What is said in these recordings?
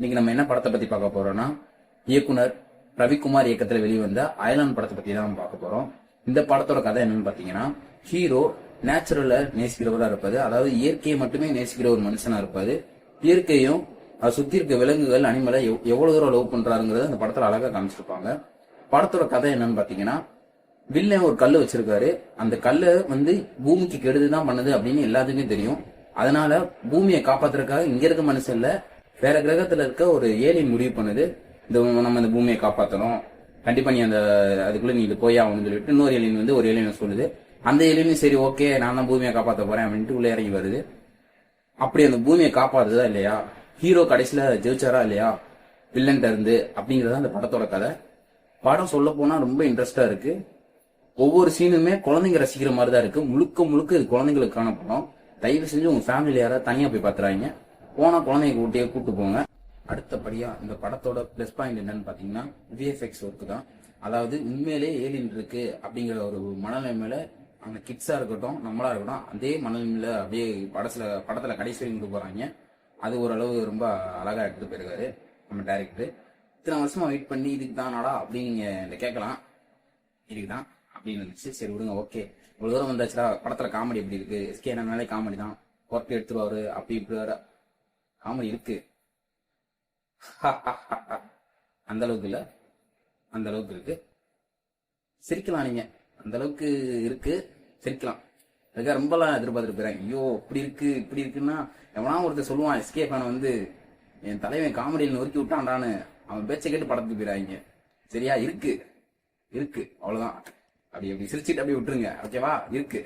இன்னைக்கு நம்ம என்ன படத்தை பத்தி பார்க்க போறோம்னா இயக்குனர் ரவிக்குமார் இயக்கத்தில் வெளிவந்த அயலான் படத்தை பத்தி தான் நம்ம பார்க்க போறோம். இந்த படத்தோட கதை என்னன்னு பாத்தீங்கன்னா ஹீரோ நேச்சுரல நேசிக்கிறவரா இருப்பாரு. அதாவது இயற்கையை மட்டுமே நேசிக்கிற ஒரு மனுஷனா இருப்பாரு. இயற்கையும் அதை சுத்தி இருக்க விலங்குகள் அனிமலை எவ்- எவ்வளவு தூரம் லவ் பண்றாருங்கிறத அந்த படத்துல அழகா காமிச்சிருப்பாங்க. படத்தோட கதை என்னன்னு பாத்தீங்கன்னா வில்லன் ஒரு கல் வச்சிருக்காரு. அந்த கல்லை வந்து பூமிக்கு கெடுதுதான் பண்ணுது அப்படின்னு எல்லாத்துக்குமே தெரியும். அதனால பூமியை காப்பாத்துறதுக்காக இங்க இருக்க மனுஷன் இல்ல வேற கிரகத்துல இருக்க ஒரு ஏலியன் முடிவு பண்ணுது. இந்த நம்ம இந்த பூமியை காப்பாத்தணும். கண்டிப்பா நீ அந்த அதுக்குள்ள நீ இது போய் ஆகணும்னு சொல்லிட்டு இன்னொரு ஏலியன் வந்து ஒரு ஏலியன் சொல்லுது. அந்த ஏலியனும் சரி ஓகே நான் தான் பூமியை காப்பாத்த போறேன் அப்படின்ட்டு உள்ள இறங்கி வருது. அப்படி அந்த பூமியை காப்பாத்துதா இல்லையா? ஹீரோ கடைசியில ஜெயிச்சாரா இல்லையா? வில்லன்ட்ட இருந்து அப்படிங்கறத அந்த படத்தோட கதை. படம் சொல்ல போனா ரொம்ப இன்ட்ரெஸ்டா இருக்கு. ஒவ்வொரு சீனுமே குழந்தைங்க ரசிக்கிற மாதிரி தான் இருக்கு. முழுக்க முழுக்க இது குழந்தைங்களுக்கான படம் தயவு செஞ்சு உங்க ஃபேமிலியில யாராவது தனியா போய் பாத்துறாங்க போனால் குழந்தைங்க கூட்டியே கூட்டு போங்க. அடுத்தபடியா இந்த படத்தோட பிளஸ் பாயிண்ட் என்னன்னு பாத்தீங்கன்னா விஎஃப்எக்ஸ் ஒர்க் தான். அதாவது உண்மையிலே ஏலியன் இருக்கு அப்படிங்கிற ஒரு மனநிலைமையில அந்த கிட்ஸா இருக்கட்டும் நம்மளா இருக்கட்டும் அதே மனநிலைமையில அப்படியே படத்துல படத்துல கடைசி வரைக்கும் கொண்டு போறாங்க. அது ஓரளவு ரொம்ப அழகா எடுத்துட்டு போயிருக்காரு நம்ம டேரக்டர் இத்தனை வருஷமா வெயிட் பண்ணி இதுக்கு தானாடா அப்படின்னு இந்த கேட்கலாம். இதுக்குதான் அப்படின்னு இருந்துச்சு. சரி விடுங்க ஓகே இவ்வளவு தூரம் வந்தாச்சுடா படத்துல காமெடி எப்படி இருக்கு? எஸ்கே என்னனாலே காமெடி தான். ஒர்க் எடுத்துருவாரு அப்படி இப்படி ஆமா இருக்கு. அந்த அளவுக்கு இல்ல. அந்த அளவுக்கு இருக்கு. சிரிக்கலாம் நீங்க. அந்த அளவுக்கு இருக்கு. சிரிக்கலாம். அதுக்காக ரொம்பலாம் எதிர்பார்த்துருப்பேன் ஐயோ இப்படி இருக்கு இப்படி இருக்குன்னா எவனா ஒருத்தர் சொல்லுவான் எஸ்கே ஃபேன் வந்து என் தலைவன் காமெடியில் நொறுக்கி விட்டான்டான்னு அவன் பேச்சை கேட்டு படத்துக்கு போயிடாங்க சரியா? இருக்கு. இருக்கு. அவ்வளவுதான். அப்படி அப்படி சிரிச்சுட்டு அப்படியே விட்டுருங்க. ஓகேவா? இருக்கு.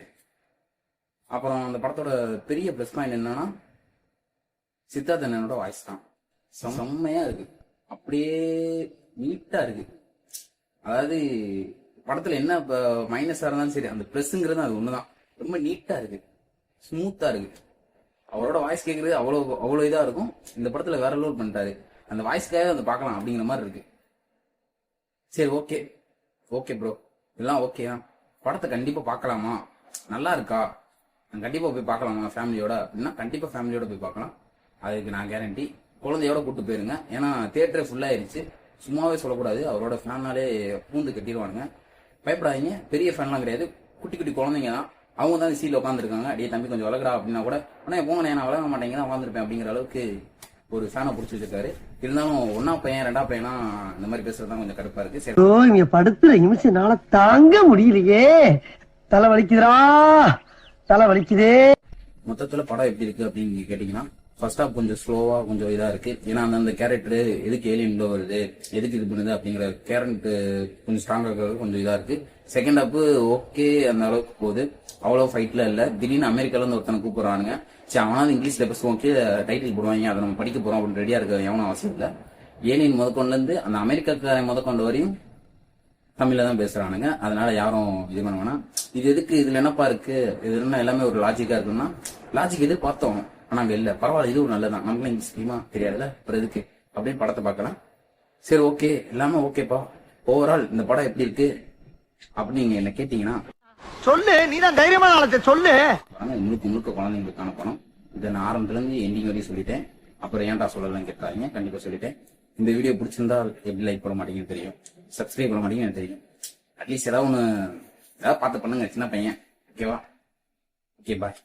அப்புறம் அந்த படத்தோட பெரிய ப்ளஸ் பாயிண்ட் என்னன்னா சித்தார்த் அண்ணனோட வாய்ஸ் தான் செம்மையா இருக்கு. அப்படியே நீட்டா இருக்கு. அதாவது படத்துல என்ன மைனஸா இருந்தாலும் சரி அந்த பிளஸ்ங்கிறது அது ஒண்ணுதான். ரொம்ப நீட்டா இருக்கு. ஸ்மூத்தா இருக்கு. அவரோட வாய்ஸ் கேட்கறது அவ்வளவு அவ்வளவு இதா இருக்கும். இந்த படத்துல வேற லோட் பண்ணிட்டாரு அந்த வாய்ஸ்க்காக அதை பார்க்கலாம் அப்படிங்கிற மாதிரி இருக்கு. சரி ஓகே ஓகே ப்ரோ எல்லாம் ஓகே தான். படத்தை கண்டிப்பா பார்க்கலாமா? நல்லா இருக்கா? கண்டிப்பாக கண்டிப்பா போய் பார்க்கலாமா? ஃபேமிலியோட அப்படின்னா கண்டிப்பா ஃபேமிலியோட போய் பார்க்கலாம். அதுக்கு நான் கேரண்டி குழந்தையோட கூட்டு போயிருங்க. ஏன்னா தியேட்டர் ஃபுல்லாயிருச்சு சும்மாவே சொல்லக்கூடாது. அவரோட ஃபேன்னாலே பூந்து கட்டிடுவானுங்க. பயப்படாதீங்க. பெரிய ஃபேன்லாம் கிடையாது. குட்டி குட்டி குழந்தைங்க தான். அவங்க தான் சீட்ல உட்காந்துருக்காங்க அடியே தம்பி கொஞ்சம் வளர்க்குறா அப்படின்னா கூட உடனே போங்க நான் வளர மாட்டேங்க தான் உட்காந்துருப்பேன் அப்படிங்கிற அளவுக்கு ஒரு ஃபேனை பிடிச்சி வச்சிருக்காரு. இருந்தாலும் ஒன்னா பையன் ரெண்டா பையனா இந்த மாதிரி பேசுறது கொஞ்சம் கடுப்பா இருக்கு. சரி. ஐயோ இங்க படுத்துற நிமிஷம் என்னால தாங்க முடியலையே. தலை வலிக்குதுடா. தலை வலிக்குதே. மொத்தத்துல படம் எப்படி இருக்கு அப்படின்னு கேட்டீங்கன்னா ஃபர்ஸ்ட் ஆஃப் கொஞ்சம் ஸ்லோவா கொஞ்சம் இதா இருக்கு. ஏன்னா அந்த கேரக்டர் எதுக்கு ஏலியன் வருது? எதுக்கு இது பண்ணுது? அப்படிங்கிற கேரக்டர் கொஞ்சம் ஸ்ட்ராங்கா இருக்கிறது கொஞ்சம் இதா இருக்கு. செகண்ட் ஹாஃப் ஓகே அந்த அளவுக்கு போகுது. அவ்வளவு ஃபைட்ல இல்ல. திடீர்னு அமெரிக்கால இருந்து ஒருத்தனை கூப்பிடுறானுங்க. சரி அவனாவது இங்கிலீஷ்ல பேசுவோம் கீழே டைட்டில் போடுவாங்க. அதை நம்ம படிக்க போறோம். அப்படின்னு ரெடியா இருக்க எவனும் அவசியம் இல்லை. ஏலியன் முதற்கொண்டு வந்து அந்த அமெரிக்காக்காரன் முதற்கொண்டு வரையும் தமிழ்ல தான் பேசுறானுங்க. அதனால யாரும் இது பண்ண வேணாம். இது எதுக்கு? இதுல என்னப்பா இருக்கு? இது என்ன எல்லாமே ஒரு லாஜிக்கா இருக்குன்னா லாஜிக் பார்த்தோம் பார்த்தோம் ஆனா அங்க இல்ல. பரவாயில்ல இதுவும் நல்லதான் நமக்கு இங்கிலீஷ் தெரியுமா தெரியாதுல்ல? அப்புறம் எதுக்கு? அப்படின்னு படத்தை பார்க்கலாம். சரி ஓகே எல்லாமே ஓகேப்பா ஓவரால் இந்த படம் எப்படி இருக்கு? அப்படின்னு நீங்க என்ன கேட்டீங்கன்னா சொல்லு நீ தான் தைரியமான ஆளத்தை சொல்லு. முழுக்க முழுக்க குழந்தைங்களுக்கான படம். இதை நான் ஆரம்பத்துல இருந்து எண்டிங் வரையும் சொல்லிட்டேன். அப்புறம் ஏன்டா சொல்லலாம் கேட்டாங்க கண்டிப்பா சொல்லிட்டேன். இந்த வீடியோ பிடிச்சிருந்தா எப்படி லைக் பண்ண மாட்டீங்கன்னு தெரியும். சப்ஸ்கிரைப் பண்ண மாட்டீங்கன்னு எனக்கு தெரியும். அட்லீஸ்ட் ஏதாவது ஒன்று ஏதாவது பார்த்து பண்ணுங்க சின்ன பையன். ஓகேவா ஓகே பாய்